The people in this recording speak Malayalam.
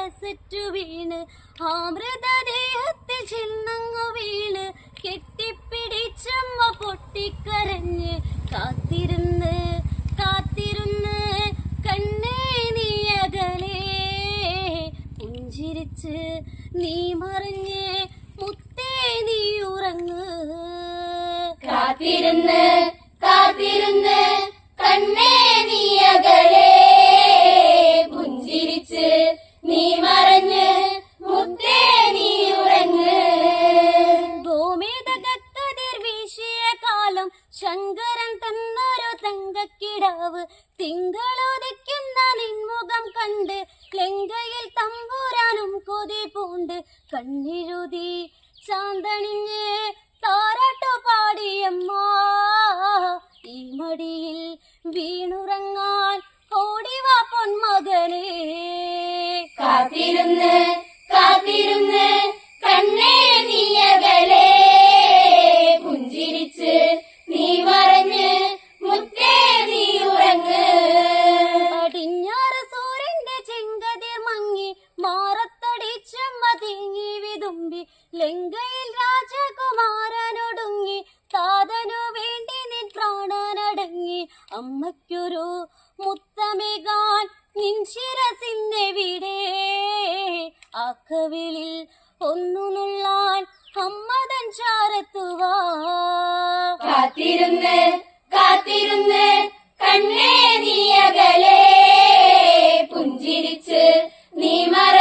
അസറ്റു വീണ്. ആമൃതദേഹത്തിൽ ചെന്നങ്ങു വീണ്. കെട്ടിപ്പിടിച്ചമ്മ പൊട്ടിക്കരഞ്ഞ് കാത്തിരുന്ന് കാത്തിരുന്ന് കണ്ണേ നീയകലേ പുഞ്ചിരിച്ച് നീ മറിഞ്ഞ് മുത്തേ നീ ഉറങ്ങ്. കാത്തിരുന്ന് കാത്തിരുന്ന് ശങ്കരൻ തന്നൊരു തങ്കക്കിടാവ്. തിങ്കളോദിക്കുന്ന നിൻമുഖം കണ്ട് ലങ്കയിൽ തമ്പുരാനും കൊതി പൂണ്ട്. കണ്ണിരുതി ചാന്തണിഞ്ഞ് താരാട്ടു പാടിയമ്മ. ഈ മടിയിൽ വീണുറങ്ങാൻ ഓടിവാ പൊന്മകനെ. കാത്തിരുന്ന് കരയിൽ രാജകുമാരനൊടുങ്ങി. താതനു വേണ്ടി നിൻ പ്രാണനടങ്ങി. അമ്മയ്ക്കൊരു മുത്തമികാൻ നിൻ ശിരസിന്നെവിടെ ആക്കവിളിൽ ഒന്നുനുള്ളാൻ അമ്മതൻ ചാരത്തുവാ. കാത്തിരുന്ന് കാത്തിരുന്ന് കണ്ണേ നീയകലേ പുഞ്ചിരിച്ച് നീ മറ